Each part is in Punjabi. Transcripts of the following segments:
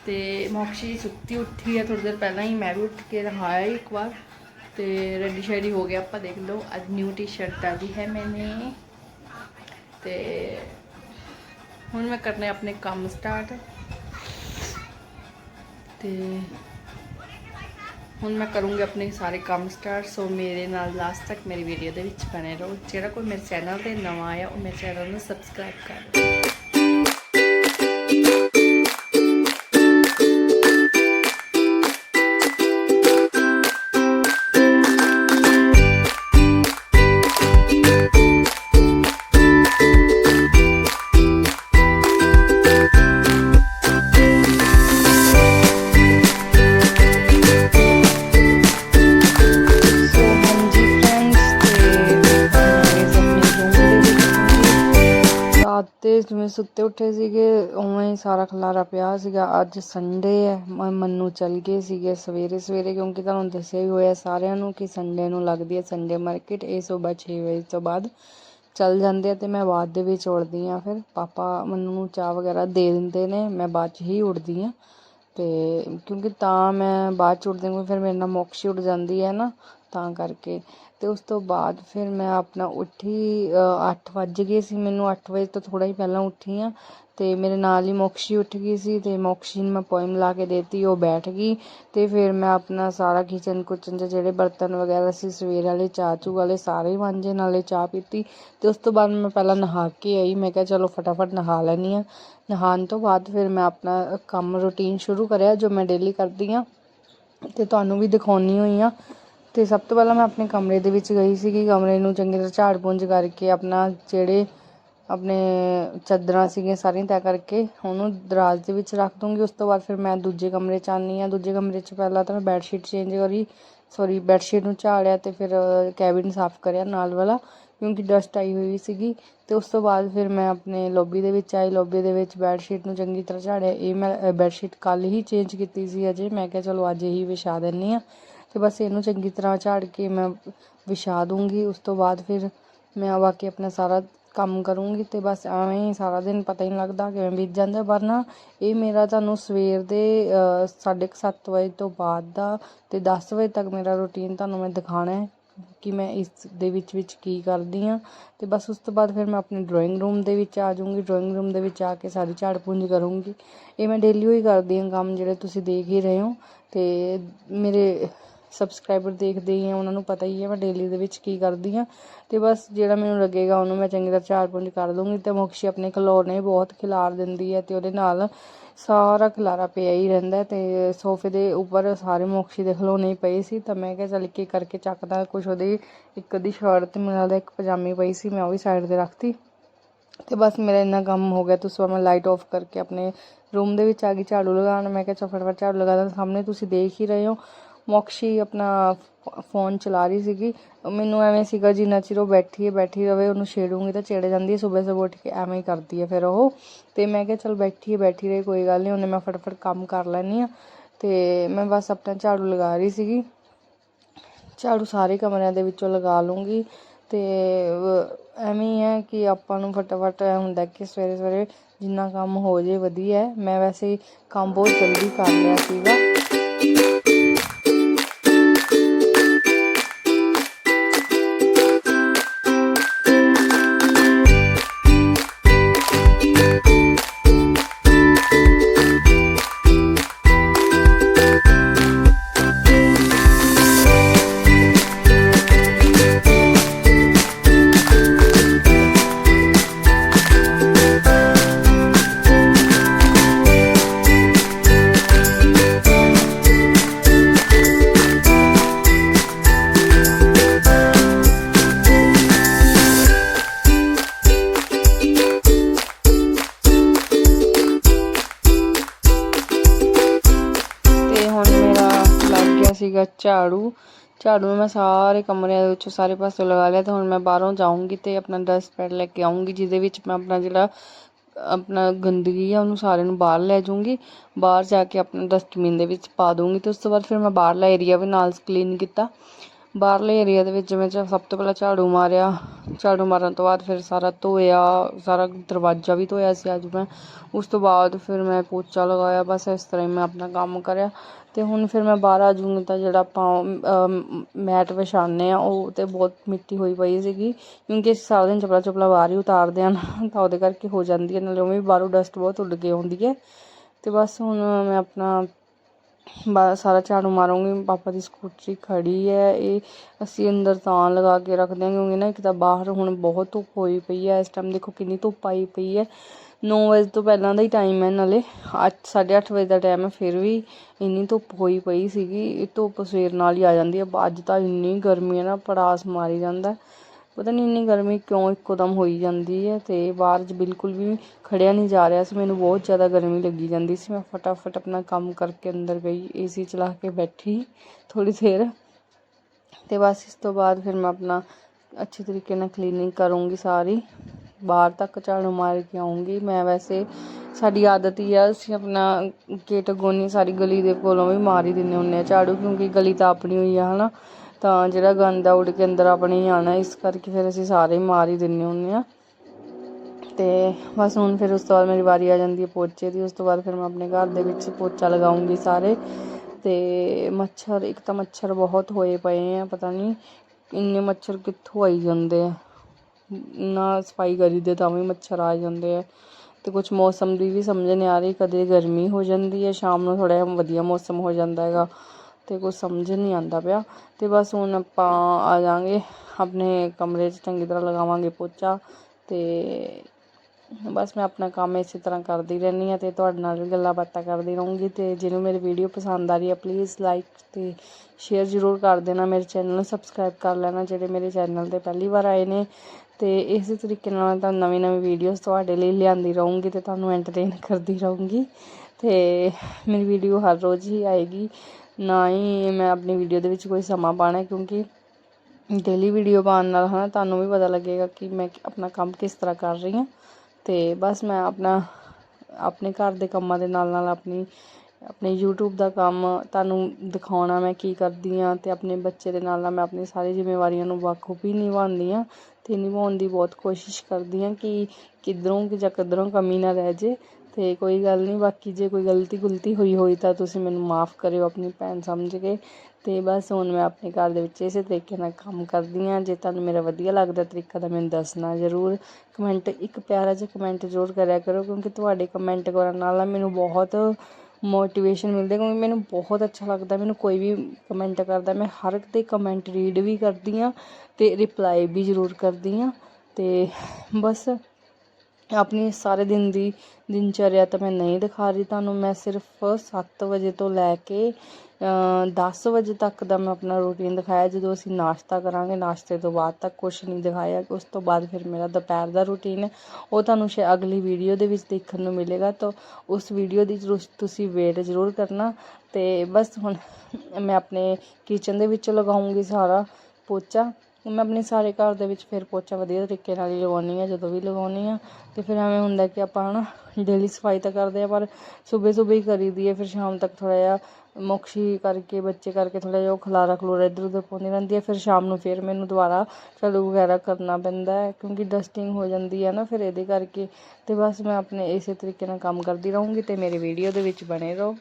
ਵੱਜ ਤੇ ਮੋਕਸ਼ੀ ਸੁੱਤੀ ਉੱਠੀ ਹੈ ਥੋੜੀ ਦੇਰ ਪਹਿਲਾਂ ਹੀ ਮੈਂ ਵੀ ਉੱਠ ਕੇ ਨਹਾਇਆ ਇੱਕ ਵਾਰ। ਤੇ ਰੈਡੀ ਸ਼ੈਡੀ ਹੋ ਗਿਆ ਆਪਾਂ ਦੇਖ ਲਓ, ਅੱਜ ਨਿਊ ਟੀ-ਸ਼ਰਟ ਡਾਲੀ ਹੈ ਮੈਨੇ। ਤੇ ਹੁਣ ਮੈਂ ਕਰਨੇ ਆਪਣੇ ਕੰਮ ਸਟਾਰਟ ਤੇ ਹੁਣ ਮੈਂ ਕਰੂੰਗੀ ਆਪਣੇ ਸਾਰੇ ਕੰਮ ਸਟਾਰਟ ਸੋ ਮੇਰੇ ਨਾਲ ਲਾਸਟ ਤੱਕ ਮੇਰੀ ਵੀਡੀਓ ਦੇ ਵਿੱਚ ਬਣੇ ਰਹੋ। ਜਿਹੜਾ ਕੋਈ ਮੇਰੇ ਚੈਨਲ ਤੇ ਨਵਾਂ ਆਇਆ, ਉਹ ਮੇਰੇ ਚੈਨਲ ਨੂੰ ਸਬਸਕ੍ਰਾਈਬ ਕਰ ਸੁੱਤੇ ਉੱਠੇ ਸੀਗੇ, ਉਵੇਂ ਹੀ ਸਾਰਾ ਖਲਾਰਾ ਪਿਆ ਸੀਗਾ। ਅੱਜ ਸੰਡੇ ਹੈ, ਮ- ਮੰਨੂ ਚੱਲ ਗਏ ਸੀਗੇ ਸਵੇਰੇ ਸਵੇਰੇ ਕਿਉਂਕਿ ਤੁਹਾਨੂੰ ਦੱਸਿਆ ਹੀ ਹੋਇਆ ਸਾਰਿਆਂ ਨੂੰ ਕਿ ਸੰਡੇ ਨੂੰ ਲੱਗਦੀ ਹੈ ਸੰਡੇ ਮਾਰਕੀਟ ਇਹ ਸਵੇਰ 6 ਵਜੇ ਤੋਂ ਬਾਅਦ ਚੱਲ ਜਾਂਦੇ ਆ ਤੇ ਮੈਂ ਬਾਅਦ ਦੇ ਵਿੱਚ ਉੜਦੀ ਆ ਫਿਰ ਪਾਪਾ ਮੰਨੂ ਨੂੰ ਚਾਹ ਵਗੈਰਾ ਦੇ ਦਿੰਦੇ ਨੇ, ਮੈਂ ਬਾਅਦ ਚ ਹੀ ਉੱਠਦੀ ਆ ਤੇ ਕਿਉਂਕਿ ਤਾਂ ਮੈਂ ਬਾਅਦ ਚ ਉੱਠਦੀ ਹਾਂ ਫਿਰ ਮੇਰੇ ਨਾਲ ਮੋਕਸ਼ੀ ਉੱਡ ਜਾਂਦੀ ਹੈ ਨਾ, ਤਾਂ ਕਰਕੇ। ਤੇ ਉਸ ਤੋਂ ਬਾਅਦ ਫਿਰ ਮੈਂ ਆਪਣਾ ਉੱਠੀ 8 ਵੱਜ ਗਏ ਸੀ। ਮੈਨੂੰ 8 ਵਜੇ ਤੋਂ ਥੋੜਾ ਹੀ ਪਹਿਲਾਂ ਉੱਠੀ ਆ ਤੇ ਮੇਰੇ ਨਾਲ ਹੀ ਮੋਕਸ਼ੀ ਉੱਠ ਗਈ ਸੀ ਤੇ ਮੋਕਸ਼ੀ ਨੂੰ ਮੈਂ ਪੋਇਮ ਲਾ ਕੇ ਦੇਤੀ, ਉਹ ਬੈਠ ਗਈ ਤੇ ਫਿਰ ਮੈਂ ਆਪਣਾ ਸਾਰਾ ਕਿਚਨ ਕੁਚਨ ਦੇ ਜਿਹੜੇ ਬਰਤਨ ਵਗੈਰਾ ਸੀ, ਸਵੇਰ ਵਾਲੇ, ਚਾਹ ਚੂ ਵਾਲੇ, ਸਾਰੇ ਹੀ ਮਾਂਜੇ ਨਾਲੇ ਚਾਹ ਪੀਤੀ ਤੇ ਉਸ ਤੋਂ ਬਾਅਦ ਮੈਂ ਪਹਿਲਾਂ ਨਹਾ ਕੇ ਆਈ। ਮੈਂ ਕਿਹਾ, ਚਲੋ, ਫਟਾਫਟ ਨਹਾ ਲੈਣੀ ਆ ਨਹਾਉਣ ਤੋਂ ਬਾਅਦ ਫਿਰ ਮੈਂ ਆਪਣਾ ਕੰਮ ਰੁਟੀਨ ਸ਼ੁਰੂ ਕਰਿਆ, ਜੋ ਮੈਂ ਡੇਲੀ ਕਰਦੀ ਆ ਤੇ ਤੁਹਾਨੂੰ ਵੀ ਦਿਖਾਉਣੀ ਹੋਈ ਆ ਅਤੇ ਸਭ ਤੋਂ ਪਹਿਲਾਂ ਮੈਂ ਆਪਣੇ ਕਮਰੇ ਦੇ ਵਿੱਚ ਗਈ ਸੀਗੀ। ਕਮਰੇ ਨੂੰ ਚੰਗੀ ਤਰ੍ਹਾਂ ਝਾੜ ਪੂੰਝ ਕਰਕੇ ਆਪਣਾ ਜਿਹੜੇ ਆਪਣੇ ਚਾਦਰਾਂ ਸੀਗੀਆਂ ਸਾਰੀਆਂ ਤੈਅ ਕਰਕੇ ਉਹਨੂੰ ਦਰਾਜ਼ ਦੇ ਵਿੱਚ ਰੱਖ ਦੂੰਗੀ। ਉਸ ਤੋਂ ਬਾਅਦ ਫਿਰ ਮੈਂ ਦੂਜੇ ਕਮਰੇ 'ਚ ਆਉਂਦੀ ਹਾਂ। ਦੂਜੇ ਕਮਰੇ 'ਚ ਪਹਿਲਾਂ ਤਾਂ ਮੈਂ ਬੈੱਡ ਸ਼ੀਟ ਚੇਂਜ ਕਰੀ। ਸੋਰੀ ਬੈੱਡ ਸ਼ੀਟ ਨੂੰ ਝਾੜਿਆ ਅਤੇ ਫਿਰ ਕੈਬਿਨ ਸਾਫ਼ ਕਰਿਆ ਨਾਲ ਵਾਲਾ, ਕਿਉਂਕਿ ਡਸਟ ਆਈ ਹੋਈ ਸੀਗੀ। ਅਤੇ ਉਸ ਤੋਂ ਬਾਅਦ ਫਿਰ ਮੈਂ ਆਪਣੇ ਲੌਬੀ ਦੇ ਵਿੱਚ ਆਈ। ਲੌਬੀ ਦੇ ਵਿੱਚ ਬੈੱਡ ਸ਼ੀਟ ਨੂੰ ਚੰਗੀ ਤਰ੍ਹਾਂ ਝਾੜਿਆ। ਇਹ ਮੈਂ ਬੈੱਡ ਸ਼ੀਟ ਕੱਲ ਹੀ ਚੇਂਜ ਕੀਤੀ ਸੀ ਅਜੇ। ਮੈਂ ਕਿਹਾ ਚਲੋ ਅੱਜ ਹੀ ਵਿਛਾ ਦਿੰਨੀ ਆ ਤੇ ਬਸ ਇਹਨੂੰ ਚੰਗੀ ਤਰ੍ਹਾਂ ਝਾੜ ਕੇ ਮੈਂ ਵਿਛਾ ਦੂੰਗੀ। ਉਸ ਤੋਂ ਬਾਅਦ ਫਿਰ ਮੈਂ ਬਾਕੀ ਆਪਣਾ ਸਾਰਾ ਕੰਮ ਕਰੂੰਗੀ ਤੇ ਬਸ ਐਵੇਂ ਹੀ ਸਾਰਾ ਦਿਨ ਪਤਾ ਹੀ ਨਹੀਂ ਲੱਗਦਾ ਕਿਵੇਂ ਬੀਤ ਜਾਂਦਾ। ਪਰ ਨਾ ਇਹ ਮੇਰਾ ਤੁਹਾਨੂੰ ਸਵੇਰ ਦੇ 7:30 ਵਜੇ ਤੋਂ ਬਾਅਦ ਦਾ ਤੇ 10 ਵਜੇ ਤੱਕ ਮੇਰਾ ਰੁਟੀਨ ਤੁਹਾਨੂੰ ਮੈਂ ਦਿਖਾਣਾ ਹੈ ਕਿ ਮੈਂ ਇਸ ਦੇ ਵਿੱਚ ਵਿੱਚ ਕੀ ਕਰਦੀ ਆ ਤੇ ਬਸ ਉਸ ਤੋਂ ਬਾਅਦ ਫਿਰ ਮੈਂ ਆਪਣੇ ਡਰਾਇੰਗ ਰੂਮ ਦੇ ਵਿੱਚ ਆ ਜਾਊਂਗੀ। ਡਰਾਇੰਗ ਰੂਮ ਦੇ ਵਿੱਚ ਆ ਕੇ ਸਾਰੀ ਝਾੜ ਪੂੰਝ ਕਰੂੰਗੀ। ਇਹ ਮੈਂ ਡੇਲੀ ਹੀ ਕਰਦੀ ਹਾਂ ਕੰਮ ਜਿਹੜੇ ਤੁਸੀਂ ਦੇਖ ਹੀ ਰਹੇ ਹੋ। ਤੇ ਮੇਰੇ ਸਬਸਕ੍ਰਾਈਬਰ ਦੇਖਦੇ ਹੀ ਆ, ਉਹਨਾਂ ਨੂੰ ਪਤਾ ਹੀ ਹੈ ਮੈਂ ਡੇਲੀ ਦੇ ਵਿੱਚ ਕੀ ਕਰਦੀ ਆ। ਤੇ ਬਸ ਜਿਹੜਾ ਮੈਨੂੰ ਲੱਗੇਗਾ ਉਹਨੂੰ ਮੈਂ ਚੰਗੀ ਤਰ੍ਹਾਂ ਝਾੜ ਪੂੰਝ ਕਰ ਦੂੰਗੀ ਤੇ ਮੋਕਸ਼ੀ ਆਪਣੇ ਖਿਲੌਣੇ ਬਹੁਤ ਖਿਲਾਰ ਦਿੰਦੀ ਹੈ ਤੇ ਉਹਦੇ ਨਾਲ ਸਾਰਾ ਖਿਲਾਰਾ ਪਿਆ ਹੀ ਰਹਿੰਦਾ ਹੈ ਤੇ ਸੋਫੇ ਦੇ ਉੱਪਰ ਸਾਰੇ ਮੋਕਸ਼ੀ ਦੇ ਖਿਲੌਣੇ ਪਏ ਸੀ ਤਾਂ ਮੈਂ ਕਿਹਾ ਚੱਲ ਇੱਕ ਇੱਕ ਕਰਕੇ ਚੱਕਦਾ ਕੁਝ ਉਹਦੀ ਇੱਕ ਅੱਧੀ ਸ਼ਰਟ ਤੇ ਮੇਰੇ ਨਾਲ ਇੱਕ ਪਜਾਮੀ ਪਈ ਸੀ, ਮੈਂ ਉਹ ਵੀ ਸਾਈਡ ਤੇ ਰੱਖਤੀ। ਤੇ ਬਸ ਮੇਰਾ ਇੰਨਾ ਕੰਮ ਹੋ ਗਿਆ, ਤੁਸੀਂ ਮੈਂ ਲਾਈਟ ਆਫ ਕਰਕੇ ਆਪਣੇ ਰੂਮ ਦੇ ਵਿੱਚ ਆ ਗਈ ਝਾੜੂ ਲਗਾਉਣ। ਮੈਂ ਕਿਹਾ ਚਲ ਫਟਾਫਟ ਝਾੜੂ ਲਗਾ ਦਾਂ, ਸਾਹਮਣੇ ਤੁਸੀਂ ਦੇਖ ਹੀ ਰਹੇ ਹੋ। ਮੋਕਸ਼ੀ ਆਪਣਾ ਫੋਨ ਚਲਾ ਰਹੀ ਸੀਗੀ। ਮੈਨੂੰ ਐਵੇਂ ਸੀਗਾ ਜਿੰਨਾ ਚਿਰ ਉਹ ਬੈਠੀ ਹੈ, ਬੈਠੀ ਰਵੇ, ਉਹਨੂੰ ਛੇੜੂੰਗੀ ਤਾਂ ਛੇੜ ਜਾਂਦੀ ਹੈ। ਸਵੇਰ ਸਵੇਰ ਉੱਠ ਕੇ ਐਵੇਂ ਹੀ ਕਰਦੀ ਹੈ ਫਿਰ ਉਹ। ਤੇ ਮੈਂ ਕਿਹਾ, ਚਲ ਬੈਠੀ ਹੈ, ਬੈਠੀ ਰਹੇ, ਕੋਈ ਗੱਲ ਨਹੀਂ, ਉਹਨੇ ਮੈਂ ਫਟਾਫਟ ਕੰਮ ਕਰ ਲੈਣੀ ਆ ਤੇ ਮੈਂ ਬਸ ਆਪਣਾ ਝਾੜੂ ਲਗਾ ਰਹੀ ਸੀਗੀ। ਝਾੜੂ ਸਾਰੇ ਕਮਰਿਆਂ ਦੇ ਵਿੱਚੋਂ ਲਗਾ ਲੂੰਗੀ ਤੇ ਐਵੇਂ ਹੀ ਹੈ ਕਿ ਆਪਾਂ ਨੂੰ ਫਟਾਫਟ ਹੁੰਦਾ ਕਿ ਸਵੇਰੇ ਸਵੇਰੇ ਜਿੰਨਾ ਕੰਮ ਹੋ ਜੇ ਵਧੀਆ ਮੈਂ ਵੈਸੇ ਕੰਮ ਬਹੁਤ ਜਲਦੀ ਕਰ ਲਿਆ ਸੀਗਾ। ਝਾੜੂ। ਝਾੜੂ ਮੈਂ ਸਾਰੇ ਕਮਰਿਆਂ ਦੇ ਵਿੱਚੋਂ ਸਾਰੇ ਪਾਸੇ ਲਗਾ ਲਿਆ ਤੇ ਹੁਣ ਮੈਂ ਬਾਹਰੋਂ ਜਾਊਂਗੀ ਤੇ ਆਪਣਾ ਡਸਟਪੈਡ ਲੈ ਕੇ ਆਊਂਗੀ, ਜਿਹਦੇ ਵਿੱਚ ਮੈਂ ਆਪਣਾ ਜਿਹੜਾ, ਆਪਣਾ ਗੰਦਗੀ ਆ ਉਹਨੂੰ ਸਾਰਿਆਂ ਨੂੰ ਬਾਹਰ ਲੈ ਜਾਊਂਗੀ। ਬਾਹਰ ਜਾ ਕੇ ਆਪਣਾ ਡਸਟਬਿਨ ਦੇ ਵਿੱਚ ਪਾ ਦੂੰਗੀ ਤੇ ਉਸ ਤੋਂ ਬਾਅਦ ਫਿਰ ਮੈਂ ਬਾਹਰਲਾ ਏਰੀਆ ਵੀ ਨਾਲ ਕਲੀਨ ਕੀਤਾ। ਬਾਹਰਲੇ ਏਰੀਆ ਦੇ ਵਿੱਚ ਜਿਵੇਂ ਚ- ਸਭ ਤੋਂ ਪਹਿਲਾਂ ਝਾੜੂ ਮਾਰਿਆ, ਝਾੜੂ ਮਾਰਨ ਤੋਂ ਬਾਅਦ ਫਿਰ ਸਾਰਾ ਧੋਇਆ, ਸਾਰਾ ਦਰਵਾਜ਼ਾ ਵੀ ਧੋਇਆ ਸੀ ਅੱਜ ਮੈਂ। ਉਸ ਤੋਂ ਬਾਅਦ ਫਿਰ ਮੈਂ ਪੋਚਾ ਲਗਾਇਆ, ਬਸ ਇਸ ਤਰ੍ਹਾਂ ਹੀ ਮੈਂ ਆਪਣਾ ਕੰਮ ਕਰਿਆ। ਤੇ ਹੁਣ ਫਿਰ ਮੈਂ ਬਾਹਰ ਆ ਜੂੰਗੀ ਤਾਂ ਜਿਹੜਾ ਆਪਾਂ ਮੈਟ ਵਿਛਾਉਂਦੇ ਆ ਉਹ ਤੇ ਬਹੁਤ ਮਿੱਟੀ ਹੋਈ ਪਈ ਸੀਗੀ। ਕਿਉਂਕਿ ਅਸੀਂ ਸਾਰਾ ਦਿਨ ਚੱਪਲਾਂ ਚੁੱਪਲਾਂ ਬਾਹਰ ਹੀ ਉਤਾਰਦੇ ਹਨ ਤਾਂ ਉਹਦੇ ਕਰਕੇ ਹੋ ਜਾਂਦੀ ਹੈ, ਨਾਲੇ ਉਵੇਂ ਵੀ ਬਾਹਰੋਂ ਡਸਟ ਬਹੁਤ ਉੱਡ ਕੇ ਆਉਂਦੀ ਹੈ। ਤੇ ਬਸ ਹੁਣ ਮੈਂ ਆਪਣਾ ਬਾ ਸਾਰਾ ਝਾੜੂ ਮਾਰੂੰਗੀ, ਪਾਪਾ ਦੀ ਸਕੂਟਰੀ ਖੜੀ ਹੈ, ਇਹ ਅਸੀਂ ਅੰਦਰ ਤਾਂ ਲਗਾ ਕੇ ਰੱਖਦੇ ਹਾਂ ਕਿਉਂਕਿ ਨਾ ਇੱਕ ਤਾਂ ਬਾਹਰ ਹੁਣ ਬਹੁਤ ਧੁੱਪ ਹੋਈ ਪਈ ਹੈ, ਇਸ ਟਾਈਮ ਦੇਖੋ ਕਿੰਨੀ ਧੁੱਪ ਆਈ ਪਈ ਹੈ। 9 ਵਜੇ ਤੋਂ ਪਹਿਲਾਂ ਦਾ ਹੀ ਟਾਈਮ ਹੈ ਨਾਲੇ, ਅੱਠ, ਸਾਢੇ ਅੱਠ ਵਜੇ ਦਾ ਟਾਈਮ ਹੈ, ਫਿਰ ਵੀ ਇੰਨੀ ਧੁੱਪ ਹੋਈ ਪਈ ਸੀਗੀ, ਇਹ ਧੁੱਪ ਸਵੇਰ ਨਾਲ ਹੀ ਆ ਜਾਂਦੀ ਹੈ, ਅੱਜ ਤਾਂ ਇੰਨੀ ਗਰਮੀ ਹੈ ਨਾ, ਪੜਾਸ ਮਾਰੀ ਜਾਂਦਾ ਪਤਾ ਨਹੀਂ ਇੰਨੀ ਗਰਮੀ ਕਿਉਂ ਇੱਕੋ ਦਮ ਹੋਈ ਜਾਂਦੀ ਹੈ ਤੇ ਬਾਹਰ 'ਚ ਬਿਲਕੁਲ ਵੀ ਖੜਿਆ ਨਹੀਂ ਜਾ ਰਿਹਾ ਸੀ। ਮੈਨੂੰ ਬਹੁਤ ਜ਼ਿਆਦਾ ਗਰਮੀ ਲੱਗੀ ਜਾਂਦੀ ਸੀ। ਮੈਂ ਫਟਾਫਟ ਆਪਣਾ ਕੰਮ ਕਰਕੇ ਅੰਦਰ ਗਈ ਏਸੀ ਚਲਾ ਕੇ ਬੈਠੀ ਥੋੜੀ ਦੇਰ। ਤੇ ਬਸ ਇਸ ਤੋਂ ਬਾਅਦ ਫਿਰ ਮੈਂ ਆਪਣਾ ਅੱਛੇ ਤਰੀਕੇ ਨਾਲ ਕਲੀਨਿੰਗ ਕਰੂੰਗੀ ਸਾਰੀ। ਬਾਹਰ ਤੱਕ ਝਾੜੂ ਮਾਰ ਕੇ ਆਉਂਗੀ ਮੈਂ ਵੈਸੇ ਸਾਡੀ ਆਦਤ ਹੀ ਆ, ਅਸੀਂ ਆਪਣਾ ਗੇਟ ਗੋਨੀ ਸਾਰੀ ਗਲੀ ਦੇ ਕੋਲੋਂ ਵੀ ਮਾਰ ਹੀ ਦਿੰਦੇ ਹੁੰਦੇ ਆ ਝਾੜੂ, ਕਿਉਂਕਿ ਗਲੀ ਤਾਂ ਆਪਣੀ ਹੋਈ ਆ, ਹਨਾ? ਤਾਂ ਜਿਹੜਾ ਗੰਦ ਆ ਉੱਡ ਕੇ ਅੰਦਰ ਆਪਣੇ ਹੀ ਆਣਾ ਇਸ ਕਰਕੇ ਫਿਰ ਅਸੀਂ ਸਾਰੇ ਹੀ ਮਾਰ ਹੀ ਦਿੰਦੇ ਹੁੰਦੇ ਆ। ਤੇ ਬਸ ਹੁਣ ਫਿਰ ਉਸ ਤੋਂ ਬਾਅਦ ਮੇਰੀ ਵਾਰੀ ਆ ਜਾਂਦੀ ਹੈ ਪੋਚੇ ਦੀ, ਉਸ ਤੋਂ ਬਾਅਦ ਫਿਰ ਮੈਂ ਆਪਣੇ ਘਰ ਦੇ ਵਿੱਚ ਪੋਚਾ ਲਗਾਉਂਗੀ ਸਾਰੇ। ਤੇ ਮੱਛਰ, ਇੱਕ ਤਾਂ ਮੱਛਰ ਬਹੁਤ ਹੋਏ ਪਏ ਆ, ਪਤਾ ਨਹੀਂ ਇੰਨੇ ਮੱਛਰ ਕਿੱਥੋਂ ਆਈ ਜਾਂਦੇ ਆ। ਨਾ ਸਫ਼ਾਈ ਕਰੀਦੇ ਤਾਂ ਵੀ ਮੱਛਰ ਆ ਜਾਂਦੇ ਆ। ਤੇ ਕੁਝ ਮੌਸਮ ਦੀ ਵੀ ਸਮਝ ਨਹੀਂ ਆ ਰਹੀ, ਕਦੇ ਗਰਮੀ ਹੋ ਜਾਂਦੀ ਹੈ, ਸ਼ਾਮ ਨੂੰ ਥੋੜਾ ਜਿਹਾ ਵਧੀਆ ਮੌਸਮ ਹੋ ਜਾਂਦਾ ਹੈਗਾ। ਤੇ ਕੁਝ ਸਮਝ ਨਹੀਂ ਆਉਂਦਾ ਪਿਆ। ਤੇ ਬਸ ਹੁਣ ਆਪਾਂ ਆ ਜਾਾਂਗੇ ਆਪਣੇ ਕਮਰੇ 'ਚ ਚੰਗੀ ਤਰ੍ਹਾਂ ਲਗਾਵਾਂਗੇ ਪੋਚਾ ਤੇ ਬਸ ਮੈਂ ਆਪਣਾ ਕੰਮ ਇਸੇ ਤਰ੍ਹਾਂ ਕਰਦੀ ਰਹਿੰਦੀ ਹਾਂ ਤੇ ਤੁਹਾਡੇ ਨਾਲ ਵੀ ਗੱਲਾਂ ਬਾਤਾਂ ਕਰਦੀ ਰਹੂੰਗੀ ਤੇ ਜਿਹਨੂੰ ਮੇਰੀ ਵੀਡੀਓ ਪਸੰਦ ਆ ਰਹੀ ਹੈ ਪਲੀਜ਼ ਲਾਈਕ ਤੇ ਸ਼ੇਅਰ ਜ਼ਰੂਰ ਕਰ ਦੇਣਾ। ਮੇਰੇ ਚੈਨਲ ਨੂੰ ਸਬਸਕ੍ਰਾਈਬ ਕਰ ਲੈਣਾ, ਜਿਹੜੇ ਮੇਰੇ ਚੈਨਲ ਤੇ ਪਹਿਲੀ ਵਾਰ ਆਏ ਨੇ। ਤੇ ਇਸੇ ਤਰੀਕੇ ਨਾਲ ਤਾਂ ਨਵੀਂ ਨਵੀਂ ਵੀਡੀਓਜ਼ ਤੁਹਾਡੇ ਲਈ ਲਿਆਂਦੀ ਰਹੂੰਗੀ ਤੇ ਤੁਹਾਨੂੰ ਐਂਟਰਟੇਨ ਕਰਦੀ ਰਹੂੰਗੀ। ਤੇ ਮੇਰੀ ਵੀਡੀਓ ਹਰ ਰੋਜ਼ ਹੀ ਆਏਗੀ। ਨਾ ਹੀ ਮੈਂ ਆਪਣੀ ਵੀਡੀਓ ਦੇ ਵਿੱਚ ਕੋਈ ਸਮਾਂ ਪਾਣਾ ਕਿਉਂਕਿ ਡੇਲੀ ਵੀਡੀਓ ਪਾਉਣ ਨਾਲ ਹਨਾ ਤੁਹਾਨੂੰ ਵੀ ਪਤਾ ਲੱਗੇਗਾ ਕਿ ਮੈਂ ਆਪਣਾ ਕੰਮ ਕਿਸ ਤਰ੍ਹਾਂ ਕਰ ਰਹੀ ਹਾਂ। ਤੇ ਬਸ ਮੈਂ ਆਪਣਾ, ਆਪਣੇ ਘਰ ਦੇ ਕੰਮਾਂ ਦੇ ਨਾਲ ਨਾਲ ਆਪਣੀ, ਆਪਣੇ YouTube ਦਾ ਕੰਮ ਤੁਹਾਨੂੰ ਦਿਖਾਉਣਾ ਮੈਂ ਕੀ ਕਰਦੀ ਹਾਂ ਤੇ ਆਪਣੇ ਬੱਚੇ ਦੇ ਨਾਲ ਨਾਲ ਮੈਂ ਆਪਣੀ ਸਾਰੀ ਜ਼ਿੰਮੇਵਾਰੀਆਂ ਨੂੰ ਬਾਖੂਬੀ ਨਿਭਾਉਂਦੀ ਹਾਂ ਤੇ ਨਿਭਾਉਣ ਦੀ ਬਹੁਤ ਕੋਸ਼ਿਸ਼ ਕਰਦੀ ਹਾਂ ਕਿ ਕਿੱਧਰੋਂ ਕਿ ਜਾਂ ਕਿੱਧਰੋਂ ਕਮੀ ਨਾ ਰਹਿ ਜੇ। ਅਤੇ ਕੋਈ ਗੱਲ ਨਹੀਂ, ਬਾਕੀ ਜੇ ਕੋਈ ਗਲਤੀ ਗੁਲਤੀ ਹੋਈ ਹੋਈ ਤਾਂ ਤੁਸੀਂ ਮੈਨੂੰ ਮਾਫ ਕਰਿਓ ਆਪਣੀ ਭੈਣ ਸਮਝ ਕੇ। ਅਤੇ ਬਸ ਹੁਣ ਮੈਂ ਆਪਣੇ ਘਰ ਦੇ ਵਿੱਚ ਇਸੇ ਤਰੀਕੇ ਨਾਲ ਕੰਮ ਕਰਦੀ ਹਾਂ। ਜੇ ਤੁਹਾਨੂੰ ਮੇਰਾ ਵਧੀਆ ਲੱਗਦਾ ਤਰੀਕਾ ਤਾਂ ਮੈਨੂੰ ਦੱਸਣਾ ਜ਼ਰੂਰ। ਕਮੈਂਟ, ਇੱਕ ਪਿਆਰਾ ਜਿਹਾ ਕਮੈਂਟ ਜ਼ਰੂਰ ਕਰਿਆ ਕਰੋ, ਕਿਉਂਕਿ ਤੁਹਾਡੇ ਕਮੈਂਟ ਕਰਨ ਨਾਲ ਮੈਨੂੰ ਬਹੁਤ ਮੋਟੀਵੇਸ਼ਨ ਮਿਲਦੀ, ਕਿਉਂਕਿ ਮੈਨੂੰ ਬਹੁਤ ਅੱਛਾ ਲੱਗਦਾ, ਮੈਨੂੰ ਕੋਈ ਵੀ ਕਮੈਂਟ ਕਰਦਾ, ਮੈਂ ਹਰ ਇੱਕ ਦੇ ਕਮੈਂਟ ਰੀਡ ਵੀ ਕਰਦੀ ਹਾਂ ਅਤੇ ਰਿਪਲਾਈ ਵੀ ਜ਼ਰੂਰ ਕਰਦੀ ਹਾਂ। ਅਤੇ ਬਸ ਆਪਣੀ ਸਾਰੇ ਦਿਨ ਦੀ ਦਿਨਚਰਿਆ ਤਾਂ ਮੈਂ ਨਹੀਂ ਦਿਖਾ ਰਹੀ ਤੁਹਾਨੂੰ। ਮੈਂ ਸਿਰਫ 7 ਵਜੇ ਤੋਂ ਲੈ ਕੇ 10 ਵਜੇ ਤੱਕ ਦਾ ਮੈਂ ਆਪਣਾ ਰੂਟੀਨ ਦਿਖਾਇਆ। ਜਦੋਂ ਅਸੀਂ ਨਾਸ਼ਤਾ ਕਰਾਂਗੇ, ਨਾਸ਼ਤੇ ਤੋਂ ਬਾਅਦ ਤੱਕ ਕੁਝ ਨਹੀਂ ਦਿਖਾਇਆ। ਉਸ ਤੋਂ ਬਾਅਦ ਫਿਰ ਮੇਰਾ ਦੁਪਹਿਰ ਦਾ ਰੂਟੀਨ ਹੈ। ਉਹ ਤੁਹਾਨੂੰ ਸ਼ਾਇਦ ਅਗਲੀ ਵੀਡੀਓ ਦੇ ਵਿੱਚ ਦੇਖਣ ਨੂੰ ਮਿਲੇਗਾ। ਤਾਂ ਉਸ ਵੀਡੀਓ ਦੀ ਜ਼ਰੂਰ ਤੁਸੀਂ ਵੇਟ ਜ਼ਰੂਰ ਕਰਨਾ। ਤੇ ਬਸ ਹੁਣ ਮੈਂ ਆਪਣੇ ਕਿਚਨ ਦੇ ਵਿੱਚ ਲਗਾਉਂਗੀ ਸਾਰਾ ਪੋਚਾ। ਮੈਂ ਆਪਣੇ ਸਾਰੇ ਘਰ ਦੇ ਵਿੱਚ ਫਿਰ ਪੋਚਾ ਵਧੀਆ ਤਰੀਕੇ ਨਾਲ ਹੀ ਲਗਾਉਂਦੀ ਹਾਂ, ਜਦੋਂ ਵੀ ਲਗਾਉਂਦੀ ਹਾਂ। ਅਤੇ ਫਿਰ ਐਵੇਂ ਹੁੰਦਾ ਕਿ ਆਪਾਂ ਨਾ ਡੇਲੀ ਸਫ਼ਾਈ ਤਾਂ ਕਰਦੇ ਆ ਪਰ ਸਵੇਰੇ ਸਵੇਰੇ ਹੀ ਕਰੀਦੀ ਹੈ, ਫਿਰ ਸ਼ਾਮ ਤੱਕ ਥੋੜ੍ਹਾ ਜਿਹਾ ਮੋਕਸ਼ੀ ਕਰਕੇ, ਬੱਚੇ ਕਰਕੇ ਥੋੜ੍ਹਾ ਜਿਹਾ ਉਹ ਖਲਾਰਾ ਖਲੂਰਾ ਇੱਧਰ ਉੱਧਰ ਪਾਉਂਦੀ ਰਹਿੰਦੀ ਹੈ, ਫਿਰ ਸ਼ਾਮ ਨੂੰ ਫਿਰ ਮੈਨੂੰ ਦੁਬਾਰਾ ਝਾੜੂ ਵਗੈਰਾ ਕਰਨਾ ਪੈਂਦਾ ਹੈ, ਕਿਉਂਕਿ ਡਸਟਿੰਗ ਹੋ ਜਾਂਦੀ ਹੈ ਨਾ ਫਿਰ ਇਹਦੇ ਕਰਕੇ। ਅਤੇ ਬਸ ਮੈਂ ਆਪਣੇ ਇਸੇ ਤਰੀਕੇ ਨਾਲ ਕੰਮ ਕਰਦੀ ਰਹੂੰਗੀ ਅਤੇ ਮੇਰੇ ਵੀਡੀਓ ਦੇ ਵਿੱਚ ਬਣੇ ਰਹੋ।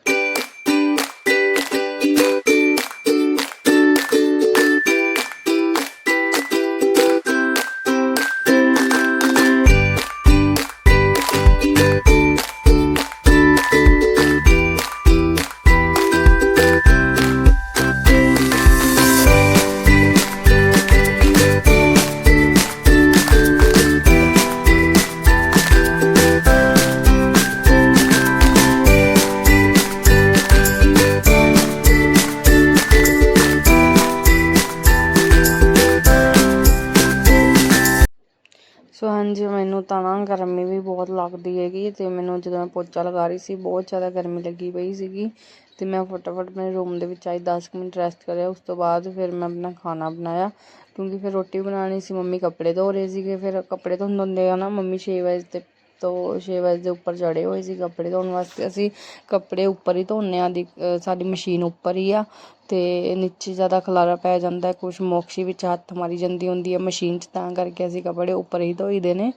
ਲੱਗਦੀ ਤੇ ਮੈਨੂੰ ਜਦੋਂ ਮੈਂ ਪੋਚਾ ਲਗਾ ਰਹੀ ਸੀ, ਬਹੁਤ ਜ਼ਿਆਦਾ ਗਰਮੀ ਲੱਗੀ ਪਈ ਸੀਗੀ ਤੇ ਮੈਂ ਫਟਾਫਟ ਆਪਣੇ ਰੂਮ ਦੇ ਵਿੱਚ ਆਈ 10 ਮਿੰਟ ਰੈਸਟ ਕਰਿਆ, ਉਸ ਤੋਂ ਬਾਅਦ ਫਿਰ ਮੈਂ ਆਪਣਾ ਖਾਣਾ ਬਣਾਇਆ ਕਿਉਂਕਿ ਫਿਰ ਰੋਟੀ ਬਣਾਉਣੀ ਸੀ, ਮੰਮੀ ਕੱਪੜੇ ਧੋ ਰਹੇ ਸੀਗੇ, ਫਿਰ ਕੱਪੜੇ ਧੋਂਦੇ ਹੁੰਦੇ ਆ ਨਾ ਮੰਮੀ 6 ਵਜੇ ਤੇ ਤੋਂ 6 ਵਜੇ ਦੇ ਉੱਪਰ ਚੜੇ ਹੋਏ ਸੀ ਕੱਪੜੇ ਧੋਣ ਵਾਸਤੇ। ਅਸੀਂ ਕੱਪੜੇ ਉੱਪਰ ਹੀ ਧੋਨੇ ਆ, ਦੀ ਸਾਡੀ ਮਸ਼ੀਨ ਉੱਪਰ ਹੀ ਆ ਤੇ ਨੀਚੇ ਜ਼ਿਆਦਾ ਖਲਾਰਾ ਪੈ ਜਾਂਦਾ, ਕੁਛ ਮੋਕਸ਼ੀ ਵਿੱਚ ਹੱਥ ਮਾਰੀ ਜਾਂਦੀ ਹੁੰਦੀ ਹੈ ਮਸ਼ੀਨ 'ਚ, ਤਾਂ ਕਰਕੇ ਅਸੀਂ ਕੱਪੜੇ ਉੱਪਰ ਹੀ ਧੋਈਦੇ ਨੇ।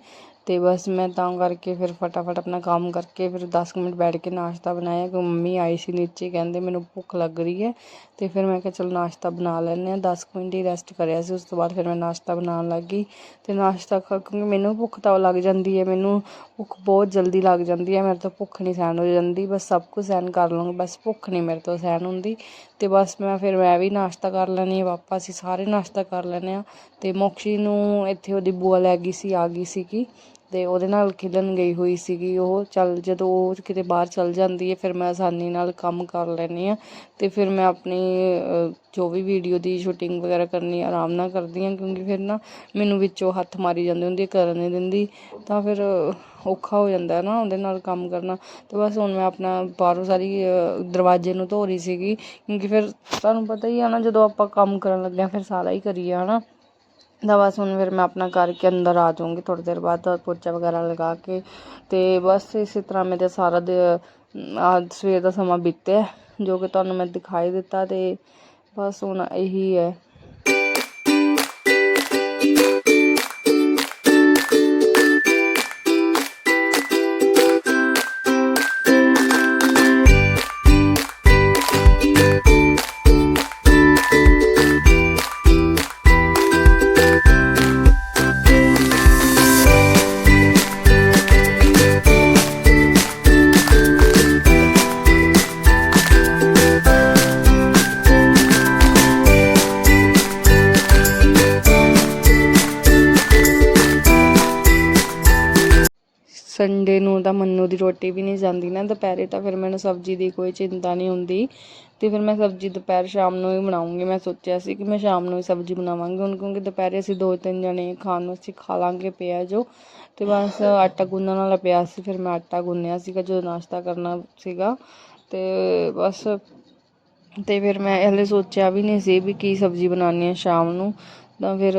ਤੇ ਬਸ ਮੈਂ ਤਾਂ ਕਰਕੇ ਫਿਰ ਫਟਾਫਟ ਆਪਣਾ ਕੰਮ ਕਰਕੇ ਫਿਰ 10 ਕੁ ਮਿੰਟ ਬੈਠ ਕੇ ਨਾਸ਼ਤਾ ਬਣਾਇਆ ਕਿ ਮੰਮੀ ਆਈ ਸੀ ਨੀਚੇ, ਕਹਿੰਦੇ ਮੈਨੂੰ ਭੁੱਖ ਲੱਗ ਰਹੀ ਹੈ। ਤੇ ਫਿਰ ਮੈਂ ਕਿਹਾ, ਚਲੋ ਨਾਸ਼ਤਾ ਬਣਾ ਲੈਂਦੇ ਆ 10 ਕੁ ਮਿੰਟ ਹੀ ਰੈਸਟ ਕਰਿਆ ਸੀ, ਉਸ ਤੋਂ ਬਾਅਦ ਫਿਰ ਮੈਂ ਨਾਸ਼ਤਾ ਬਣਾਉਣ ਲੱਗ ਗਈ। ਤੇ ਨਾਸ਼ਤਾ ਖਾ, ਕਿਉਂਕਿ ਮੈਨੂੰ ਭੁੱਖ ਤਾਂ ਲੱਗ ਜਾਂਦੀ ਹੈ, ਮੈਨੂੰ ਭੁੱਖ ਬਹੁਤ ਜਲਦੀ ਲੱਗ ਜਾਂਦੀ ਹੈ, ਮੇਰੇ ਤੋਂ ਭੁੱਖ ਨਹੀਂ ਸਹਿਣ ਹੋ ਜਾਂਦੀ, ਬਸ ਸਭ ਕੁਝ ਸਹਿਣ ਕਰ ਲਵਾਂਗੀ, ਬਸ ਭੁੱਖ ਨਹੀਂ ਮੇਰੇ ਤੋਂ ਸਹਿਣ ਹੁੰਦੀ। ਤੇ ਬਸ ਮੈਂ ਫਿਰ, ਮੈਂ ਵੀ ਨਾਸ਼ਤਾ ਕਰ ਲੈਂਦੀ ਹਾਂ ਪਾਪਾ ਅਸੀਂ ਸਾਰੇ ਨਾਸ਼ਤਾ ਕਰ ਲੈਂਦੇ ਆ ਤੇ ਮੋਕਸ਼ੀ ਨੂੰ ਇੱਥੇ ਉਹਦੀ ਬੂਆ ਲੈ ਗਈ ਸੀ, ਆ ਗਈ ਸੀਗੀ। ਤੇ ਉਹਦੇ ਨਾਲ ਖੇਡਣ ਗਈ ਹੋਈ ਸੀਗੀ ਉਹ। ਚੱਲ ਜਦੋਂ ਉਹ ਕਿਤੇ ਬਾਹਰ ਚੱਲ ਜਾਂਦੀ ਹੈ, ਫਿਰ ਮੈਂ ਆਸਾਨੀ ਨਾਲ ਕੰਮ ਕਰ ਲੈਂਦੀ ਆ ਤੇ ਫਿਰ ਮੈਂ ਆਪਣੀ ਜੋ ਵੀ ਵੀਡੀਓ ਦੀ ਸ਼ੂਟਿੰਗ ਵਗੈਰਾ ਕਰਨੀ ਆਰਾਮ ਨਾਲ ਕਰਦੀ ਹਾਂ ਕਿਉਂਕਿ ਫਿਰ ਨਾ ਮੈਨੂੰ ਵਿੱਚੋਂ ਹੱਥ ਮਾਰੀ ਜਾਂਦੀ ਹੁੰਦੀ ਕਰਨ ਨਹੀਂ ਦਿੰਦੀ। ਤਾਂ ਫਿਰ ਔਖਾ ਹੋ ਜਾਂਦਾ ਹੈ ਨਾ ਉਹਦੇ ਨਾਲ ਕੰਮ ਕਰਨਾ। ਤੇ ਬਸ ਹੁਣ ਮੈਂ ਆਪਣਾ ਬਾਹਰੋਂ ਸਾਰੀ ਦਰਵਾਜ਼ੇ ਨੂੰ ਧੋ ਰਹੀ ਸੀਗੀ ਕਿਉਂਕਿ ਫਿਰ ਤੁਹਾਨੂੰ ਪਤਾ ਹੀ ਆ ਨਾ, ਜਦੋਂ ਆਪਾਂ ਕੰਮ ਕਰਨ ਲੱਗਿਆ ਫਿਰ ਸਾਰਾ ਹੀ ਕਰੀਏ, ਹਨਾ। ਤਾਂ ਬਸ ਹੁਣ ਫਿਰ ਮੈਂ ਆਪਣਾ ਕਰਕੇ ਅੰਦਰ ਆ ਜਾਊਂਗੀ ਥੋੜੀ ਦੇਰ ਬਾਅਦ, ਪੋਚਾ ਵਗੈਰਾ ਲਗਾ ਕੇ। ਤੇ ਬਸ ਇਸੇ ਤਰ੍ਹਾਂ ਮੇਰੇ ਸਾਰਾ ਦੇ ਅੱਜ ਸਵੇਰ ਦਾ ਸਮਾਂ ਬੀਤਿਆ, ਜੋ ਕਿ ਤੁਹਾਨੂੰ ਮੈਂ ਦਿਖਾਈ ਦਿੱਤਾ ਤੇ ਬਸ ਹੁਣ ਇਹੀ ਹੈ। ਸੰਡੇ ਨੂੰ ਤਾਂ ਮੰਨੂ ਦੀ ਰੋਟੀ ਵੀ ਨਹੀਂ ਜਾਂਦੀ ਨਾ, ਦੁਪਹਿਰੇ ਤਾਂ ਫਿਰ ਮੈਨੂੰ ਸਬਜ਼ੀ ਦੀ ਕੋਈ ਚਿੰਤਾ ਨਹੀਂ ਹੁੰਦੀ। ਤੇ ਫਿਰ ਮੈਂ ਸਬਜ਼ੀ ਦੁਪਹਿਰ ਸ਼ਾਮ ਨੂੰ ਹੀ ਬਣਾਉਂਗੀ। ਮੈਂ ਸੋਚਿਆ ਸੀ ਕਿ ਮੈਂ ਸ਼ਾਮ ਨੂੰ ਹੀ ਸਬਜ਼ੀ ਬਣਾਵਾਂਗੀ। ਹੁਣ ਕਿਉਂਕਿ ਦੁਪਹਿਰੇ ਅਸੀਂ ਦੋ ਤਿੰਨ ਜਣੇ ਖਾਣ ਨੂੰ ਅਸੀਂ ਖਾ ਲਾਂਗੇ, ਪਿਆ ਜੋ। ਤੇ ਬਸ ਆਟਾ ਗੁੰਨਣ ਵਾਲਾ ਪਿਆ ਸੀ, ਫਿਰ ਮੈਂ ਆਟਾ ਗੁੰਨਿਆ ਸੀਗਾ, ਜਦੋਂ ਨਾਸ਼ਤਾ ਕਰਨਾ ਸੀਗਾ। ਤੇ ਬਸ, ਤੇ ਫਿਰ ਮੈਂ ਹਲੇ ਸੋਚਿਆ ਵੀ ਨਹੀਂ ਸੀ ਵੀ ਕੀ ਸਬਜ਼ੀ ਬਣਾਉਣੀ ਹੈ ਸ਼ਾਮ ਨੂੰ। ਤਾਂ ਫਿਰ,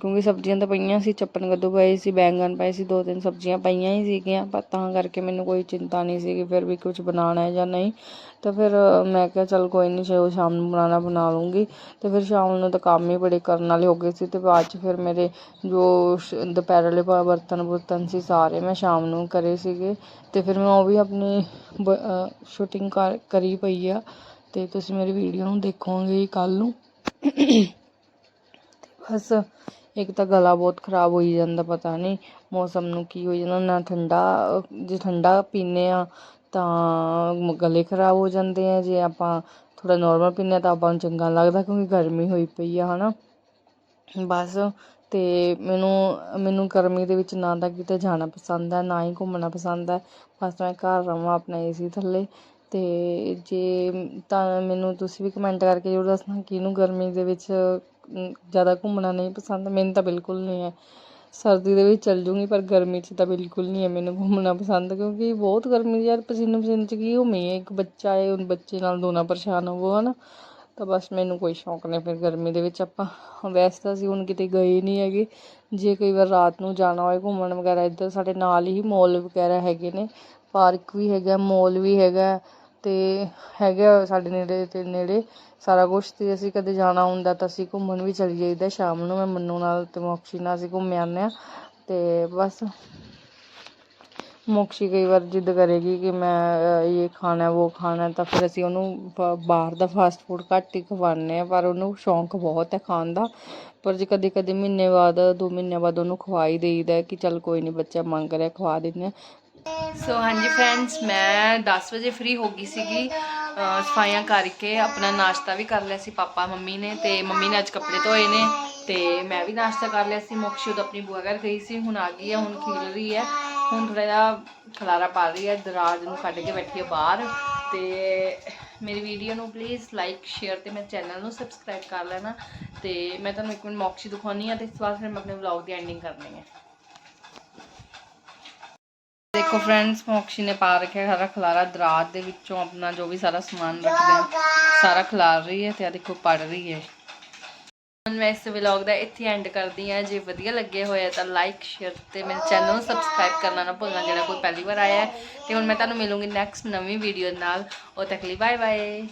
ਕਿਉਂਕਿ ਸਬਜ਼ੀਆਂ ਤਾਂ ਪਈਆਂ ਸੀ, ਚੱਪਣ ਕੱਦੂ ਪਏ ਸੀ, ਬੈਂਗਣ ਪਏ ਸੀ, ਦੋ ਤਿੰਨ ਸਬਜ਼ੀਆਂ ਪਈਆਂ ਹੀ ਸੀਗੀਆਂ, ਪਰ ਤਾਂ ਕਰਕੇ ਮੈਨੂੰ ਕੋਈ ਚਿੰਤਾ ਨਹੀਂ ਸੀਗੀ ਫਿਰ ਵੀ ਕੁਝ ਬਣਾਉਣਾ ਹੈ ਜਾਂ ਨਹੀਂ। ਤਾਂ ਫਿਰ ਮੈਂ ਕਿਹਾ ਚਲ ਕੋਈ ਨਹੀਂ ਚਲੋ ਸ਼ਾਮ ਨੂੰ ਬਣਾਉਣਾ ਬਣਾ ਲੂੰਗੀ ਤੇ ਫਿਰ ਸ਼ਾਮ ਨੂੰ ਤਾਂ ਕੰਮ ਹੀ ਬੜੇ ਕਰਨ ਵਾਲੇ ਹੋ ਗਏ ਸੀ ਤੇ ਬਾਅਦ ਚ ਫਿਰ ਮੇਰੇ ਜੋ ਦੁਪਹਿਰ ਵਾਲੇ ਬ- ਬਰਤਨ ਬੁਰਤਨ ਸੀ ਸਾਰੇ ਮੈਂ ਸ਼ਾਮ ਨੂੰ ਕਰੇ ਸੀਗੇ। ਤੇ ਫਿਰ ਮੈਂ ਉਹ ਵੀ ਆਪਣੀ ਸ਼ੂਟਿੰਗ ਕਰ, ਕਰੀ ਪਈ ਆ। ਤੇ ਤੁਸੀਂ ਮੇਰੀ ਵੀਡੀਓ ਨੂੰ ਦੇਖੋਗੇ ਕੱਲ ਨੂੰ। ਬਸ ਇੱਕ ਤਾਂ ਗਲਾ ਬਹੁਤ ਖਰਾਬ ਹੋਈ ਜਾਂਦਾ, ਪਤਾ ਨਹੀਂ ਮੌਸਮ ਨੂੰ ਕੀ ਹੋ ਜਾਂਦਾ, ਨਾ ਠੰਡਾ, ਜੇ ਠੰਡਾ ਪੀਨੇ ਆ ਤਾਂ ਗਲੇ ਖਰਾਬ ਹੋ ਜਾਂਦੇ ਆ, ਜੇ ਆਪਾਂ ਥੋੜਾ ਨਾਰਮਲ ਪੀਨੇ ਆ ਤਾਂ ਆਪਾਂ ਨੂੰ ਚੰਗਾ ਲੱਗਦਾ ਕਿਉਂਕਿ ਗਰਮੀ ਹੋਈ ਪਈ ਆ, ਹਨਾ। ਬਸ ਤੇ ਮੈਨੂੰ ਮੈਨੂੰ ਗਰਮੀ ਦੇ ਵਿੱਚ ਨਾ ਤਾਂ ਕਿਤੇ ਜਾਣਾ ਪਸੰਦ ਹੈ ਨਾ ਹੀ ਘੁੰਮਣਾ ਪਸੰਦ ਹੈ ਬਸ ਮੈਂ ਘਰ ਰਵਾਂ ਆਪਣਾ ਏਸੀ ਥੱਲੇ। ਤੇ ਜੇ ਤਾਂ ਮੈਨੂੰ ਤੁਸੀਂ ਵੀ ਕਮੈਂਟ ਕਰਕੇ ਜ਼ਰੂਰ ਦੱਸਣਾ ਕਿਹਨੂੰ ਗਰਮੀ ਦੇ ਵਿੱਚ ਜ਼ਿਆਦਾ ਘੁੰਮਣਾ ਨਹੀਂ ਪਸੰਦ, ਮੈਨੂੰ ਤਾਂ ਬਿਲਕੁਲ ਨਹੀਂ ਹੈ। ਸਰਦੀ ਦੇ ਵਿੱਚ ਚੱਲ ਜੂੰਗੀ, ਪਰ ਗਰਮੀ 'ਚ ਤਾਂ ਬਿਲਕੁਲ ਨਹੀਂ ਹੈ ਮੈਨੂੰ ਘੁੰਮਣਾ ਪਸੰਦ, ਕਿਉਂਕਿ ਬਹੁਤ ਗਰਮੀ ਯਾਰ, ਪਸੀਨੇ ਪਸੀਨੇ 'ਚ ਕੀ ਹੋਮੀ ਹੈ ਇੱਕ ਬੱਚਾ ਹੈ ਹੁਣ ਬੱਚੇ ਨਾਲ ਦੋਨਾ ਪਰੇਸ਼ਾਨ ਹੋਵੋ, ਹਨਾ। ਤਾਂ ਬਸ ਮੈਨੂੰ ਕੋਈ ਸ਼ੌਂਕ ਨਹੀਂ ਫਿਰ ਗਰਮੀ ਦੇ ਵਿੱਚ ਆਪਾਂ। ਵੈਸੇ ਤਾਂ ਅਸੀਂ ਹੁਣ ਕਿਤੇ ਗਏ ਨਹੀਂ ਹੈਗੇ। ਜੇ ਕਈ ਵਾਰ ਰਾਤ ਨੂੰ ਜਾਣਾ ਹੋਏ ਘੁੰਮਣ ਵਗੈਰਾ, ਇੱਧਰ ਸਾਡੇ ਨਾਲ ਹੀ ਮੋਲ ਵਗੈਰਾ ਹੈਗੇ ਨੇ। ਪਾਰਕ ਵੀ ਹੈਗਾ, ਮੋਲ ਵੀ ਹੈਗਾ। ਤੇ ਹੈਗਾ ਸਾਡੇ ਨੇੜੇ ਤੇ ਨੇੜੇ ਸਾਰਾ ਕੁਛ ਤੇ ਅਸੀਂ ਕਦੇ ਜਾਣਾ ਹੁੰਦਾ ਤਾਂ ਅਸੀਂ ਘੁੰਮਣ ਵੀ ਚਲੀ ਜਾਈਦਾ ਸ਼ਾਮ ਨੂੰ, ਮੈਂ ਮੰਨੂ ਨਾਲ ਤੇ ਮੋਕਸ਼ੀ ਨਾਲ ਅਸੀਂ ਘੁੰਮ ਆਉਂਦੇ ਹਾਂ ਤੇ ਬਸ। ਮੋਕਸ਼ੀ ਕਈ ਵਾਰ ਜਿੱਦ ਕਰੇਗੀ ਕਿ ਮੈਂ ਇਹ ਖਾਣਾ, ਉਹ ਖਾਣਾ ਤਾਂ ਫਿਰ ਅਸੀਂ ਉਹਨੂੰ ਬਾਹਰ ਦਾ ਫਾਸਟ ਫੂਡ ਘੱਟ ਹੀ ਖਵਾਉਂਦੇ ਆ ਪਰ ਉਹਨੂੰ ਸ਼ੌਂਕ ਬਹੁਤ ਹੈ ਖਾਣ ਦਾ। ਪਰ ਜੇ ਕਦੇ ਕਦੇ ਮਹੀਨੇ ਬਾਅਦ, ਦੋ ਮਹੀਨਿਆਂ ਬਾਅਦ ਉਹਨੂੰ ਖਵਾ ਹੀ ਦੇਈਦਾ ਕਿ ਚੱਲ ਕੋਈ ਨਹੀਂ ਬੱਚਾ ਮੰਗ ਰਿਹਾ, ਖਵਾ ਦਿੰਦੇ ਹਾਂ। ਸੋ ਹਾਂਜੀ ਫਰੈਂਡਸ ਮੈਂ 10 ਵਜੇ ਫ੍ਰੀ ਹੋ ਗਈ ਸੀਗੀ। ਸਫਾਈਆਂ ਕਰਕੇ ਆਪਣਾ ਨਾਸ਼ਤਾ ਵੀ ਕਰ ਲਿਆ ਸੀ ਪਾਪਾ, ਮੰਮੀ ਨੇ ਤੇ ਮੰਮੀ ਨੇ ਅੱਜ ਕੱਪੜੇ ਧੋਏ ਨੇ ਤੇ ਮੈਂ ਵੀ ਨਾਸ਼ਤਾ ਕਰ ਲਿਆ ਸੀ। ਮੋਕਸ਼ੀ ਉਦੋਂ ਆਪਣੀ ਬੁਆ ਘਰ ਗਈ ਸੀ, ਹੁਣ ਆ ਗਈ ਹੈ, ਹੁਣ ਖੇਲ ਰਹੀ ਹੈ। ਹੁਣ ਥੋੜਾ ਜਿਹਾ ਖਲਾਰਾ ਪਾ ਰਹੀ ਹੈ, ਦਰਾਜ ਨੂੰ ਕੱਢ ਕੇ ਬੈਠੀ ਹੈ ਬਾਹਰ ਤੇ ਮੇਰੀ ਵੀਡੀਓ ਨੂੰ ਪਲੀਜ਼ ਲਾਈਕ ਸ਼ੇਅਰ ਤੇ ਮੇਰੇ ਚੈਨਲ ਨੂੰ ਸਬਸਕ੍ਰਾਈਬ ਕਰ ਲੈਣਾ ਤੇ ਮੈਂ ਤੁਹਾਨੂੰ ਇੱਕ ਮਿੰਟ ਮੋਕਸ਼ੀ ਦਿਖਾਉਣੀ ਆ ਤੇ ਇਸ ਤੋਂ ਬਾਅਦ ਫਿਰ ਮੈਂ ਆਪਣੇ ਵਲੌਗ ਦੀ ਐਂਡਿੰਗ ਕਰਨੀ ਹੈ। ਦੇਖੋ ਫਰੈਂਡਸ ਮੋਕਸ਼ੀ ਨੇ ਪਾ ਰੱਖਿਆ ਸਾਰਾ ਖਲਾਰਾ ਦਰਾਤ ਦੇ ਵਿੱਚੋਂ ਆਪਣਾ ਜੋ ਵੀ ਸਾਰਾ ਸਮਾਨ ਰੱਖਦੇ ਆ, ਸਾਰਾ ਖਿਲਾਰ ਰਹੀ ਹੈ ਤੇ ਆ ਦੇਖੋ ਪੜ ਰਹੀ ਹੈ। ਹੁਣ ਮੈਂ ਇਸ ਵਲੌਗ ਦਾ ਇੱਥੇ ਐਂਡ ਕਰਦੀ ਹਾਂ। ਜੇ ਵਧੀਆ ਲੱਗੇ ਹੋਏ ਆ ਤਾਂ ਲਾਈਕ ਸ਼ੇਅਰ ਤੇ ਮੇਰੇ ਚੈਨਲ ਨੂੰ ਸਬਸਕ੍ਰਾਈਬ ਕਰਨਾ ਨਾ ਭੁੱਲਣਾ ਜਿਹੜਾ ਕੋਈ ਪਹਿਲੀ ਵਾਰ ਆਇਆ ਹੈ। ਤੇ ਹੁਣ ਮੈਂ ਤੁਹਾਨੂੰ ਮਿਲੂੰਗੀ ਨੈਕਸਟ ਨਵੀਂ ਵੀਡੀਓ ਨਾਲ। ਉਹ ਤੱਕ ਲਈ ਬਾਏ ਬਾਏ